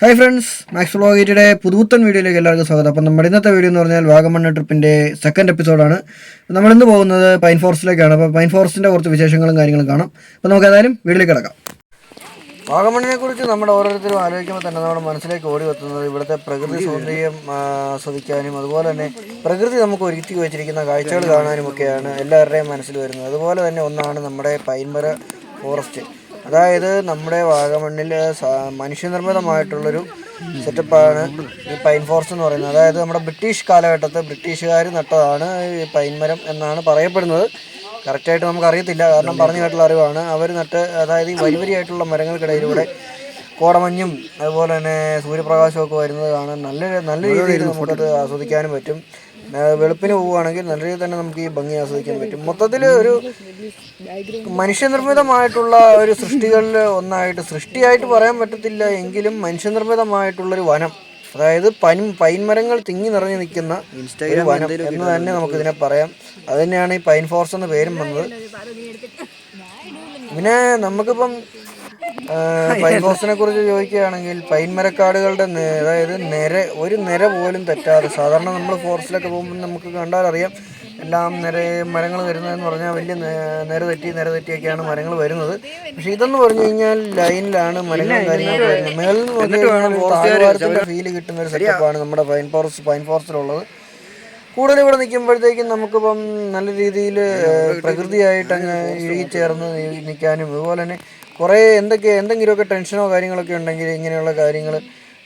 Hi friends Max വ്ളോഗിറ്റിയുടെ പുതുപുത്തൻ വീഡിയോയിലേക്ക് എല്ലാവർക്കും സ്വാഗതം. അപ്പം നമ്മുടെ ഇന്നത്തെ വീഡിയോ എന്ന് പറഞ്ഞാൽ വാഗമണ്ണ ട്രിപ്പിന്റെ സെക്കൻഡ് എപ്പിസോഡാണ് നമ്മൾ ഇന്ന് പോകുന്നത് പൈൻ ഫോറസ്റ്റിലേക്കാണ് അപ്പോൾ പൈൻ ഫോറസ്റ്റിന്റെ കുറച്ച് വിശേഷങ്ങളും കാര്യങ്ങളും കാണാം. അപ്പോൾ നമുക്ക് ഏതായാലും വീട്ടിലേക്ക് കിടക്കാം. വാഗമണ്ണിനെ കുറിച്ച് നമ്മുടെ ഓരോരുത്തരും ആലോചിക്കുമ്പോൾ തന്നെ നമ്മുടെ മനസ്സിലേക്ക് ഓടി വെത്തുന്നത് ഇവിടുത്തെ പ്രകൃതി സൗന്ദര്യം ആസ്വദിക്കാനും അതുപോലെ തന്നെ പ്രകൃതി നമുക്ക് ഒരുക്കി വെച്ചിരിക്കുന്ന കാഴ്ചകൾ കാണാനും ഒക്കെയാണ് എല്ലാവരുടെയും മനസ്സിൽ വരുന്നത്. അതുപോലെ തന്നെ ഒന്നാണ് നമ്മുടെ പൈൻമര ഫോറസ്റ്റ് അതായത് നമ്മുടെ വാഗമണ്ണിൽ മനുഷ്യനിർമ്മിതമായിട്ടുള്ളൊരു സെറ്റപ്പാണ് ഈ പൈൻ ഫോറസ്റ്റ് എന്ന് പറയുന്നത്. അതായത് നമ്മുടെ ബ്രിട്ടീഷ് കാലഘട്ടത്തെ ബ്രിട്ടീഷുകാർ നട്ടതാണ് ഈ പൈൻമരം എന്നാണ് പറയപ്പെടുന്നത്. കറക്റ്റായിട്ട് നമുക്ക് അറിയത്തില്ല കാരണം പറഞ്ഞു കേട്ടുള്ള അറിവാണ്. അവർ നട്ട് അതായത് ഈ വരി വരിയായിട്ടുള്ള മരങ്ങൾക്കിടയിലൂടെ കോടമഞ്ഞും അതുപോലെ തന്നെ സൂര്യപ്രകാശമൊക്കെ വരുന്നത് കാണാൻ നല്ല നല്ല രീതിയിൽ നമുക്കത് ആസ്വദിക്കാനും പറ്റും. വെളുപ്പിന് പോവുകയാണെങ്കിൽ നല്ല രീതിയിൽ തന്നെ നമുക്ക് ഈ ഭംഗി ആസ്വദിക്കാൻ പറ്റും. മൊത്തത്തിൽ ഒരു മനുഷ്യനിർമ്മിതമായിട്ടുള്ള ഒരു സൃഷ്ടികളിൽ ഒന്നായിട്ട് സൃഷ്ടിയായിട്ട് പറയാൻ പറ്റത്തില്ല എങ്കിലും മനുഷ്യനിർമ്മിതമായിട്ടുള്ളൊരു വനം അതായത് പൈൻ പൈൻമരങ്ങൾ തിങ്ങി നിറഞ്ഞു നിൽക്കുന്ന ഒരു വനം എന്ന് തന്നെ നമുക്കിതിനെ പറയാം. അത് തന്നെയാണ് ഈ പൈൻ ഫോറസ്റ്റ് എന്ന പേരും വന്നത്. പിന്നെ നമുക്കിപ്പം പൈൻ ഫോസിനെ കുറിച്ച് ചോദിക്കുകയാണെങ്കിൽ പൈൻ മരക്കാടുകളുടെ അതായത് നിര ഒരു നിര പോലും തെറ്റാതെ സാധാരണ നമ്മൾ ഫോറസ്റ്റിലൊക്കെ പോകുമ്പോൾ നമുക്ക് കണ്ടാൽ അറിയാം എല്ലാം നിര മരങ്ങൾ വരുന്നതെന്ന് പറഞ്ഞാൽ വലിയ നിര തെറ്റി നിര തെറ്റിയൊക്കെയാണ് മരങ്ങൾ വരുന്നത്. പക്ഷെ ഇതെന്ന് പറഞ്ഞു കഴിഞ്ഞാൽ ലൈനിലാണ് മരങ്ങളും കാര്യങ്ങളൊക്കെ വരുന്നത്. മേളിൽ ഫീൽ കിട്ടുന്ന ഒരു സെറ്റപ്പാണ് നമ്മുടെ പൈൻ ഫോറസ്റ്റ് പൈൻ ഫോറസ്റ്റിലുള്ളത്. കൂടുതൽ ഇവിടെ നിൽക്കുമ്പോഴത്തേക്കും നമുക്കിപ്പം നല്ല രീതിയിൽ പ്രകൃതിയായിട്ട് അങ്ങ് ഇഴുകിച്ചേർന്ന് നിൽക്കാനും അതുപോലെ തന്നെ കുറേ എന്തൊക്കെ എന്തെങ്കിലുമൊക്കെ ടെൻഷനോ കാര്യങ്ങളൊക്കെ ഉണ്ടെങ്കിൽ ഇങ്ങനെയുള്ള കാര്യങ്ങൾ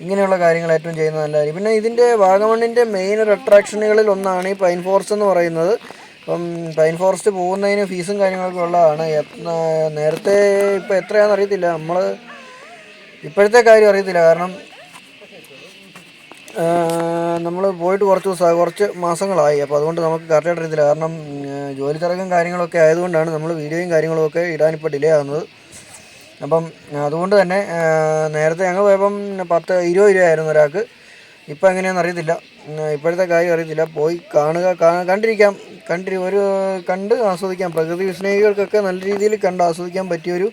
ഇങ്ങനെയുള്ള കാര്യങ്ങൾ ഏറ്റവും ചെയ്യുന്നത് നല്ലതായിരിക്കും. പിന്നെ ഇതിന്റെ വാഗമണ്ണിന്റെ മെയിൻ ഒരു അട്രാക്ഷനുകളിൽ ഒന്നാണ് ഈ പൈൻ ഫോറസ്റ്റ് എന്ന് പറയുന്നത്. ഇപ്പം പൈൻ ഫോറസ്റ്റ് പോകുന്നതിന് ഫീസും കാര്യങ്ങളൊക്കെ ഉള്ളതാണ്. നേരത്തെ ഇപ്പോൾ എത്രയാണെന്ന് അറിയത്തില്ല. നമ്മൾ ഇപ്പോഴത്തെ കാര്യം അറിയത്തില്ല. കാരണം നമ്മൾ പോയിട്ട് കുറച്ച് ദിവസം കുറച്ച് മാസങ്ങളായി. അപ്പോൾ അതുകൊണ്ട് നമുക്ക് കറക്റ്റായിട്ട് അറിയത്തില്ല. കാരണം ജോലി തിരക്കും കാര്യങ്ങളൊക്കെ ആയതുകൊണ്ടാണ് നമ്മൾ വീഡിയോയും കാര്യങ്ങളും ഒക്കെ ഇടാനിപ്പോൾ ഡിലേ ആകുന്നത് അപ്പം അതുകൊണ്ട് തന്നെ നേരത്തെ ഞങ്ങൾ പോയപ്പം പത്ത് ഇരുപത് രൂപയായിരുന്നു ഒരാൾക്ക്. ഇപ്പം എങ്ങനെയാണെന്ന് അറിയത്തില്ല. ഇപ്പോഴത്തെ കാര്യം അറിയത്തില്ല. പോയി കാണുക കണ്ടിരിക്കാം. കണ്ടിരി ഒരു കണ്ട് ആസ്വദിക്കാം. പ്രകൃതി സ്നേഹികൾക്കൊക്കെ നല്ല രീതിയിൽ കണ്ട് ആസ്വദിക്കാൻ പറ്റിയൊരു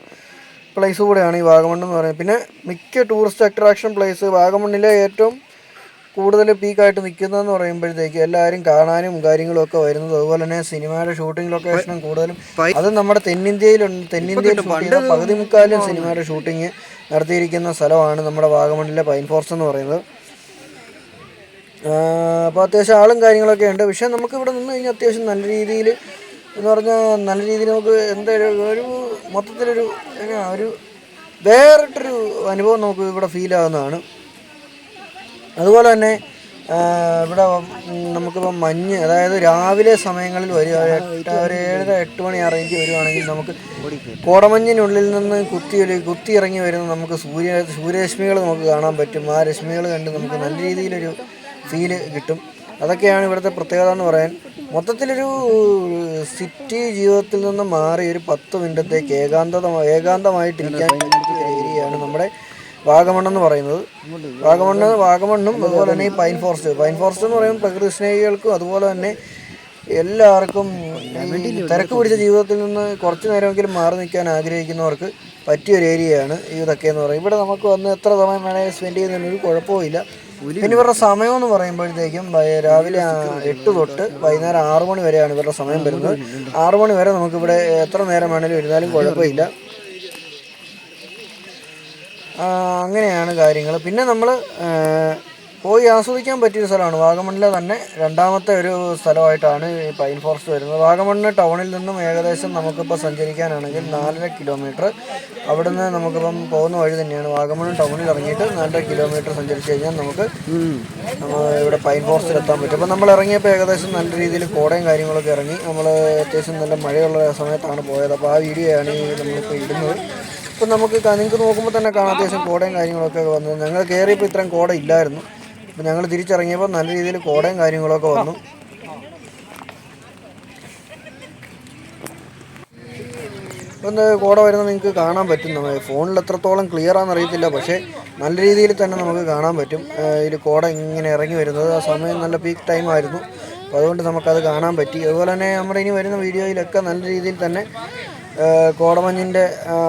പ്ലേസ് കൂടെയാണ് ഈ വാഗമൺ എന്ന് പറയുന്നത്. പിന്നെ മിക്ക ടൂറിസ്റ്റ് അട്രാക്ഷൻ പ്ലേസ് വാഗമണ്ണിലെ ഏറ്റവും കൂടുതൽ പീക്കായിട്ട് നിൽക്കുന്നതെന്ന് പറയുമ്പോഴത്തേക്ക് എല്ലാവരും കാണാനും കാര്യങ്ങളും ഒക്കെ വരുന്നത് അതുപോലെ തന്നെ സിനിമയുടെ ഷൂട്ടിംഗ് ലൊക്കേഷനും കൂടുതലും. അത് നമ്മുടെ തെന്നിന്ത്യയിലുണ്ട് തെന്നിന്ത്യയിൽ പകുതി മുക്കാലും സിനിമയുടെ ഷൂട്ടിംഗ് നടത്തിയിരിക്കുന്ന സ്ഥലമാണ് നമ്മുടെ വാഗമണ്ണിലെ പൈൻ ഫോറസ്റ്റ് എന്ന് പറയുന്നത്. അപ്പോൾ അത്യാവശ്യം ആളും കാര്യങ്ങളൊക്കെ ഉണ്ട്. പക്ഷേ നമുക്ക് ഇവിടെ നിന്ന് കഴിഞ്ഞാൽ അത്യാവശ്യം നല്ല രീതിയിൽ എന്ന് പറഞ്ഞാൽ നല്ല രീതിയിൽ നമുക്ക് എന്തായാലും ഒരു മൊത്തത്തിലൊരു ഒരു വേറിട്ടൊരു അനുഭവം നമുക്ക് ഇവിടെ ഫീൽ ആകുന്നതാണ് അതുപോലെ തന്നെ ഇവിടെ നമുക്കിപ്പോൾ നമുക്കിപ്പം മഞ്ഞ് അതായത് രാവിലെ സമയങ്ങളിൽ വരിക എട്ട് ഒരു ഏഴര എട്ട് മണി ആ റേഞ്ച് വരുവാണെങ്കിൽ നമുക്ക് കോടമഞ്ഞിനുള്ളിൽ നിന്ന് കുത്തി ഒരു കുത്തി ഇറങ്ങി വരുന്ന നമുക്ക് സൂര്യ സൂര്യരശ്മികൾ നമുക്ക് കാണാൻ പറ്റും. ആ രശ്മികൾ കണ്ട് നമുക്ക് നല്ല രീതിയിലൊരു ഫീൽ കിട്ടും. അതൊക്കെയാണ് ഇവിടുത്തെ പ്രത്യേകത എന്ന് പറയാൻ. മൊത്തത്തിലൊരു സിറ്റി ജീവിതത്തിൽ നിന്ന് മാറി ഒരു പത്ത് മിനിറ്റത്തേക്ക് ഏകാന്തത ഏകാന്തമായിട്ടിരിക്കാൻ ഏരിയയാണ് നമ്മുടെ വാഗമൺ എന്ന് പറയുന്നത് വാഗമണ്ണ് വാഗമണ്ണും അതുപോലെ തന്നെ ഈ പൈൻ ഫോറസ്റ്റ് പൈൻ ഫോറസ്റ്റ് എന്ന് പറയുമ്പോൾ പ്രകൃതി സ്നേഹികൾക്കും അതുപോലെ തന്നെ എല്ലാവർക്കും തിരക്ക് പിടിച്ച ജീവിതത്തിൽ നിന്ന് കുറച്ച് നേരമെങ്കിലും മാറി നിൽക്കാൻ ആഗ്രഹിക്കുന്നവർക്ക് പറ്റിയൊരു ഏരിയയാണ് ഇതൊക്കെ എന്ന് പറയും ഇവിടെ നമുക്ക് വന്ന് എത്ര സമയം വേണമെങ്കിൽ സ്പെൻഡ് ചെയ്യുന്നതിന് ഒരു കുഴപ്പമില്ല പിന്നെ ഇവരുടെ സമയം എന്ന് പറയുമ്പോഴത്തേക്കും രാവിലെ എട്ട് തൊട്ട് വൈകുന്നേരം ആറു മണി വരെയാണ് ഇവരുടെ സമയം വരുന്നത്. ആറു മണി വരെ. നമുക്കിവിടെ എത്ര നേരം വേണമെങ്കിലും ഇരുന്നാലും കുഴപ്പമില്ല. അങ്ങനെയാണ് കാര്യങ്ങൾ പിന്നെ നമ്മൾ പോയി ആസ്വദിക്കാൻ പറ്റിയ സ്ഥലമാണ്. വാഗമണ്ണിലെ തന്നെ രണ്ടാമത്തെ ഒരു സ്ഥലമായിട്ടാണ് ഈ പൈൻ ഫോറസ്റ്റ് വരുന്നത്. വാഗമണ്ണ് ടൗണിൽ നിന്നും ഏകദേശം നമുക്കിപ്പോൾ സഞ്ചരിക്കാനാണെങ്കിൽ നാലര കിലോമീറ്റർ. അവിടുന്ന് നമുക്കിപ്പം പോകുന്ന വഴി തന്നെയാണ്. വാഗമണ്ണ് ടൗണിൽ ഇറങ്ങിയിട്ട് നാലര കിലോമീറ്റർ സഞ്ചരിച്ച് കഴിഞ്ഞാൽ നമുക്ക് ഇവിടെ പൈൻ ഫോറസ്റ്റിൽ എത്താൻ പറ്റും. അപ്പോൾ നമ്മൾ ഇറങ്ങിയപ്പോൾ ഏകദേശം നല്ല രീതിയിൽ കോടയും കാര്യങ്ങളൊക്കെ ഇറങ്ങി. നമ്മൾ അത്യാവശ്യം നല്ല മഴയുള്ള സമയത്താണ് പോയത്. അപ്പോൾ ആ വീഡിയോ ആണ് ഈ നമ്മളിപ്പോൾ ഇടുന്നത്. ഇപ്പം നമുക്ക് നിങ്ങൾക്ക് നോക്കുമ്പോൾ തന്നെ കാണാം അത്യാവശ്യം കോടയും കാര്യങ്ങളൊക്കെ വന്നു. ഞങ്ങൾ കയറിയപ്പോൾ ഇത്രയും കോട ഇല്ലായിരുന്നു. അപ്പം ഞങ്ങൾ തിരിച്ചിറങ്ങിയപ്പോൾ നല്ല രീതിയിൽ കോടയും കാര്യങ്ങളൊക്കെ വന്നു. ഇപ്പം കോട വരുന്നത് നിങ്ങൾക്ക് കാണാൻ പറ്റും. നമ്മൾ ഫോണിൽ എത്രത്തോളം ക്ലിയർ ആണെന്ന് അറിയത്തില്ല. പക്ഷേ നല്ല രീതിയിൽ തന്നെ നമുക്ക് കാണാൻ പറ്റും. ഇതിൽ കോട ഇങ്ങനെ ഇറങ്ങി വരുന്നത്. ആ സമയം നല്ല പീക്ക് ടൈം ആയിരുന്നു. അപ്പോൾ അതുകൊണ്ട് നമുക്കത് കാണാൻ പറ്റി. അതുപോലെ തന്നെ നമ്മുടെ ഇനി വരുന്ന വീഡിയോയിലൊക്കെ നല്ല രീതിയിൽ തന്നെ കോടമഞ്ഞിന്റെ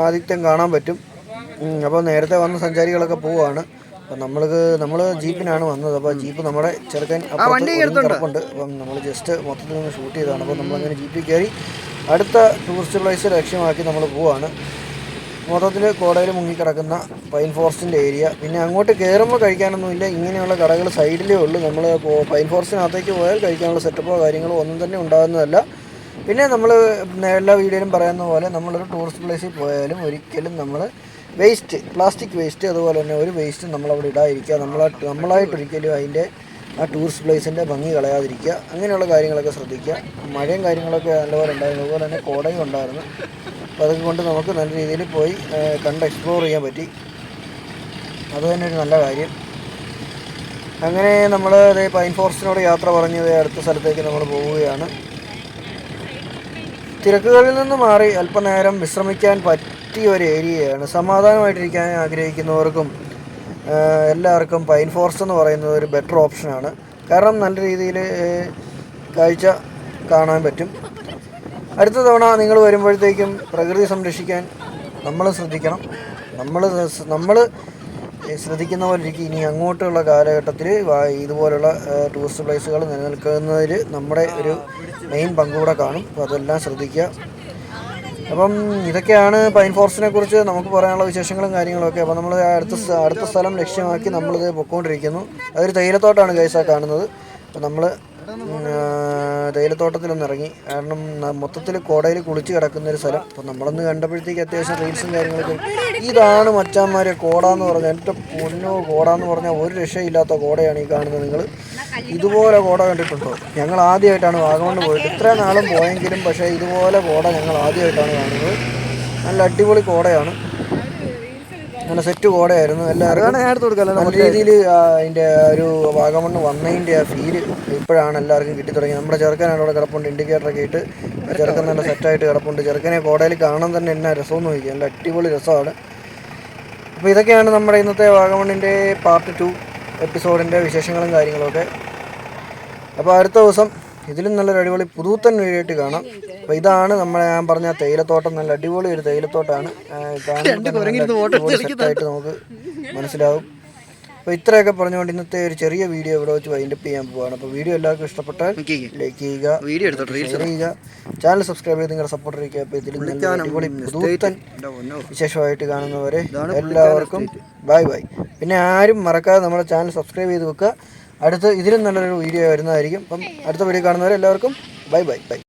ആദിത്യം കാണാൻ പറ്റും. അപ്പോൾ നേരത്തെ വന്ന സഞ്ചാരികളൊക്കെ പോവുകയാണ് അപ്പം നമ്മൾക്ക് നമ്മൾ ജീപ്പിനാണ് വന്നത്. അപ്പോൾ ജീപ്പ് നമ്മുടെ ചെറുക്കൻ കിടപ്പുണ്ട് അപ്പം നമ്മൾ ജസ്റ്റ് മൊത്തത്തിൽ നിന്ന് ഷൂട്ട് ചെയ്തതാണ് അപ്പോൾ നമ്മളങ്ങനെ ജീപ്പിൽ കയറി അടുത്ത ടൂറിസ്റ്റ് പ്ലേസ് ലക്ഷ്യമാക്കി നമ്മൾ പോവാണ്. മൊത്തത്തിൽ കോടയിൽ മുങ്ങിക്കിടക്കുന്ന പൈൻ ഫോറസ്റ്റിന്റെ ഏരിയ പിന്നെ അങ്ങോട്ട് കയറുമ്പോൾ കഴിക്കാനൊന്നുമില്ല. ഇങ്ങനെയുള്ള കടകൾ സൈഡിലേ ഉള്ളൂ. നമ്മൾ പൈൻ ഫോറസ്റ്റിനകത്തേക്ക് പോയാൽ കഴിക്കാനുള്ള സെറ്റപ്പോ കാര്യങ്ങളോ ഒന്നും തന്നെ ഉണ്ടാകുന്നതല്ല. പിന്നെ നമ്മൾ എല്ലാ വീഡിയോയിലും പറയുന്ന പോലെ നമ്മളൊരു ടൂറിസ്റ്റ് പ്ലേസിൽ പോയാലും ഒരിക്കലും നമ്മൾ വേസ്റ്റ് പ്ലാസ്റ്റിക് വേസ്റ്റ് അതുപോലെ തന്നെ ഒരു വേസ്റ്റ് നമ്മളവിടെ ഇടാതിരിക്കുക. നമ്മളായിട്ട് ഒരിക്കലും അതിന്റെ ആ ടൂറിസ്റ്റ് പ്ലേസിന്റെ ഭംഗി കളയാതിരിക്കുക. അങ്ങനെയുള്ള കാര്യങ്ങളൊക്കെ ശ്രദ്ധിക്കുക. മഴയും കാര്യങ്ങളൊക്കെ നല്ലപോലെ ഉണ്ടായിരുന്നു. അതുപോലെ തന്നെ കോടയും ഉണ്ടായിരുന്നു. അപ്പോൾ അതൊക്കെ കൊണ്ട് നമുക്ക് നല്ല രീതിയിൽ പോയി കണ്ട് എക്സ്പ്ലോർ ചെയ്യാൻ പറ്റി. അത് തന്നെ ഒരു നല്ല കാര്യം. അങ്ങനെ നമ്മൾ പൈൻ ഫോറസ്റ്റിനോട് യാത്ര പറഞ്ഞത് അടുത്ത സ്ഥലത്തേക്ക് നമ്മൾ പോവുകയാണ്. തിരക്കുകളിൽ നിന്ന് മാറി അല്പനേരം വിശ്രമിക്കാൻ പറ്റിയ ഒരു ഏരിയയാണ്. സമാധാനമായിട്ടിരിക്കാൻ ആഗ്രഹിക്കുന്നവർക്കും എല്ലാവർക്കും പൈൻ ഫോറസ്റ്റ് എന്ന് പറയുന്നത് ഒരു ബെറ്റർ ഓപ്ഷനാണ് കാരണം നല്ല രീതിയിൽ കാഴ്ച കാണാൻ പറ്റും. അടുത്ത തവണ നിങ്ങൾ വരുമ്പോഴത്തേക്കും പ്രകൃതി സംരക്ഷിക്കാൻ നമ്മൾ ശ്രദ്ധിക്കണം. നമ്മൾ നമ്മൾ ശ്രദ്ധിക്കുന്ന പോലെ ഇരിക്കും. ഇനി അങ്ങോട്ടുള്ള കാലഘട്ടത്തിൽ ഇതുപോലുള്ള ടൂറിസ്റ്റ് പ്ലേസുകൾ നിലനിൽക്കുന്നതിൽ നമ്മുടെ ഒരു മെയിൻ പങ്കുകൂടെ കാണും. അപ്പോൾ അതെല്ലാം ശ്രദ്ധിക്കുക. അപ്പം ഇതൊക്കെയാണ് പൈൻ ഫോറസ്റ്റിനെ കുറിച്ച് നമുക്ക് പറയാനുള്ള വിശേഷങ്ങളും കാര്യങ്ങളൊക്കെ. അപ്പോൾ നമ്മൾ അടുത്ത അടുത്ത സ്ഥലം ലക്ഷ്യമാക്കി നമ്മളിത് പൊക്കോണ്ടിരിക്കുന്നു. അതൊരു തേയിലത്തോട്ടാണ് കേസാ കാണുന്നത്. അപ്പോൾ നമ്മൾ തേയിലത്തോട്ടത്തിലൊന്ന് ഇറങ്ങി. കാരണം മൊത്തത്തിൽ കോടയിൽ കുളിച്ച് കിടക്കുന്ന ഒരു സ്ഥലം. അപ്പോൾ നമ്മളൊന്ന് കണ്ടപ്പോഴത്തേക്ക് അത്യാവശ്യം റീൽസും കാര്യങ്ങളൊക്കെ ഇതാണ് മച്ചാന്മാരെ കോട എന്ന് പറഞ്ഞാൽ എന്റെ പൊന്നോ കോട എന്ന് പറഞ്ഞാൽ ഒരു രക്ഷയില്ലാത്ത കോടയാണ് ഈ കാണുന്നത് നിങ്ങൾ ഇതുപോലെ കോട കണ്ടിട്ടുണ്ടോ? ഞങ്ങൾ ആദ്യമായിട്ടാണ് വാഗമണ് പോയത്. ഇത്രയും നാളും പോയെങ്കിലും പക്ഷേ ഇതുപോലെ കോട ഞങ്ങൾ ആദ്യമായിട്ടാണ് കാണുന്നത്. നല്ല അടിപൊളി കോടയാണ്. നല്ല സെറ്റ് കോടയായിരുന്നു. എല്ലാവർക്കും നല്ല രീതിയിൽ അതിന്റെ ഒരു വാഗമണ്ണ് വന്നതിന്റെ ആ ഫീൽ ഇപ്പോഴാണ് എല്ലാവർക്കും കിട്ടി തുടങ്ങി നമ്മുടെ ചെറുക്കനാണ് അവിടെ കിടപ്പുണ്ട് ഇൻഡിക്കേറ്ററൊക്കെ ഇട്ട് ചെറുക്കൻ നല്ല സെറ്റായിട്ട് കിടപ്പുണ്ട്. ചെറുക്കനെ കോടയിൽ കാണാൻ തന്നെ എന്നാ രസമെന്ന് ചോദിക്കുക നല്ല അടിപൊളി രസമാണ്. അപ്പോൾ ഇതൊക്കെയാണ് നമ്മുടെ ഇന്നത്തെ വാഗമണ്ണിന്റെ പാർട്ട് ടു എപ്പിസോഡിന്റെ വിശേഷങ്ങളും കാര്യങ്ങളൊക്കെ. അപ്പോൾ അടുത്ത ദിവസം ഇതിലും നല്ലൊരു അടിപൊളി പുതുത്തൻ വീടായിട്ട് കാണാം. അപ്പോൾ ഇതാണ് നമ്മളെ ഞാൻ പറഞ്ഞ തേയിലത്തോട്ടം. നല്ല അടിപൊളി ഒരു തേയിലത്തോട്ടാണ്. ആയിട്ട് സെറ്റായിട്ട് നമുക്ക് മനസ്സിലാവും. അപ്പോൾ ഇത്രയൊക്കെ പറഞ്ഞുകൊണ്ട് ഇന്നത്തെ ഒരു ചെറിയ വീഡിയോ ഇവിടെ വെച്ച് വൈൻഡപ്പ് ചെയ്യാൻ പോവാണ്. അപ്പോൾ വീഡിയോ എല്ലാവർക്കും ഇഷ്ടപ്പെട്ടാൽ ലൈക്ക് ചെയ്യുക. വീഡിയോ എടുത്തോട്ടെ ഷെയർ ചെയ്യുക. ചാനൽ സബ്സ്ക്രൈബ് ചെയ്ത് നിങ്ങളുടെ സപ്പോർട്ട് ഇരിക്കുക അപ്പോൾ ഇതിൽ നല്ല അടിപൊളി പുതുത്തൻ വിശേഷമായിട്ട് കാണുന്നവരെ എല്ലാവർക്കും ബൈ ബൈ പിന്നെ ആരും മറക്കാതെ നമ്മുടെ ചാനൽ സബ്സ്ക്രൈബ് ചെയ്ത് വെക്കുക. അടുത്ത് ഇതിലും നല്ലൊരു വീഡിയോ വരുന്നതായിരിക്കും. അപ്പം അടുത്ത വീഡിയോ കാണുന്നവരെ എല്ലാവർക്കും ബൈ ബൈ ബൈ